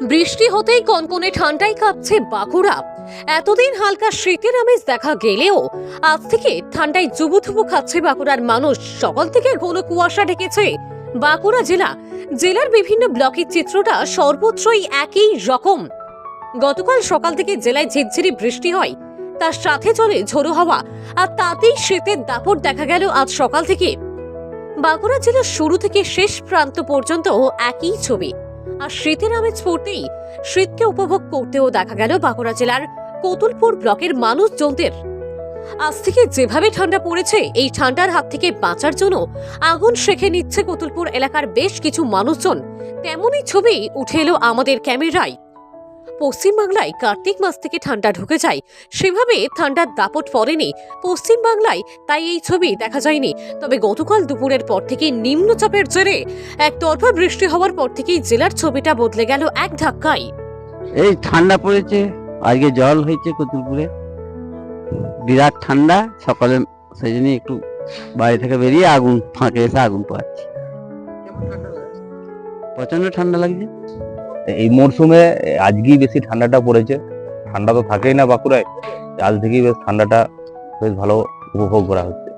বৃষ্টি হতেই কনকনে ঠান্ডায় কাঁপছে বাঁকুড়া। এতদিন হালকা শীতের আমেজ দেখা গেলেও আজ থেকে ঠান্ডায় জুবুথুবু খাচ্ছে বাঁকুড়ার মানুষ। সকাল থেকে ঘন কুয়াশা ঢেকেছে বাঁকুড়া জেলা। জেলার বিভিন্ন ব্লকের চিত্রটা সর্বত্রই একই রকম। গতকাল সকাল থেকে জেলায় ঝিরঝিরি বৃষ্টি হয়, তার সাথে চলে ঝোড়ো হাওয়া, আর তাতেই শীতের দাপট দেখা গেল আজ সকাল থেকে। বাঁকুড়া জেলার শুরু থেকে শেষ প্রান্ত পর্যন্ত একই ছবি। আর শীতের আমেজ পড়তেই শীতকে উপভোগ করতেও দেখা গেল বাঁকুড়া জেলার কতুলপুর ব্লকের মানুষজনদের। আজ থেকে যেভাবে ঠান্ডা পড়েছে, এই ঠান্ডার হাত থেকে বাঁচার জন্য আগুন শেখে নিচ্ছে কতুলপুর এলাকার বেশ কিছু মানুষজন। তেমনই ছবি উঠে এলো আমাদের ক্যামেরায়। পশ্চিমবাংলায় কার্তিক মাস থেকে ঠান্ডা ঢুকে যায়। সেভাবে ঠান্ডার দাপট পড়েনি। পশ্চিমবাংলায় তাই এই ছবি দেখা যায়নি। তবে গতকাল দুপুরের পর থেকে নিম্নচাপের জেরে এক তরফা বৃষ্টি হওয়ার পর থেকেই জেলার ছবিটা বদলে গেল এক ধাক্কায়। এই ঠান্ডা পড়েছে। আজকে জল হয়েছে কতুলপুরে বিরাট ঠান্ডা। সকালে সেই জন্য একটু বাড়ি থেকে বেরিয়ে আগুন ফাঁকে এসে আগুন পাচ্ছি প্রচণ্ড ঠান্ডা লাগছে। এই মরশুমে আজকেই বেশি ঠান্ডাটা পড়েছে। ঠান্ডা তো থাকেই না বাঁকুড়ায়। আজ থেকেই বেশ ঠান্ডাটা বেশ ভালো উপভোগ করা হচ্ছে।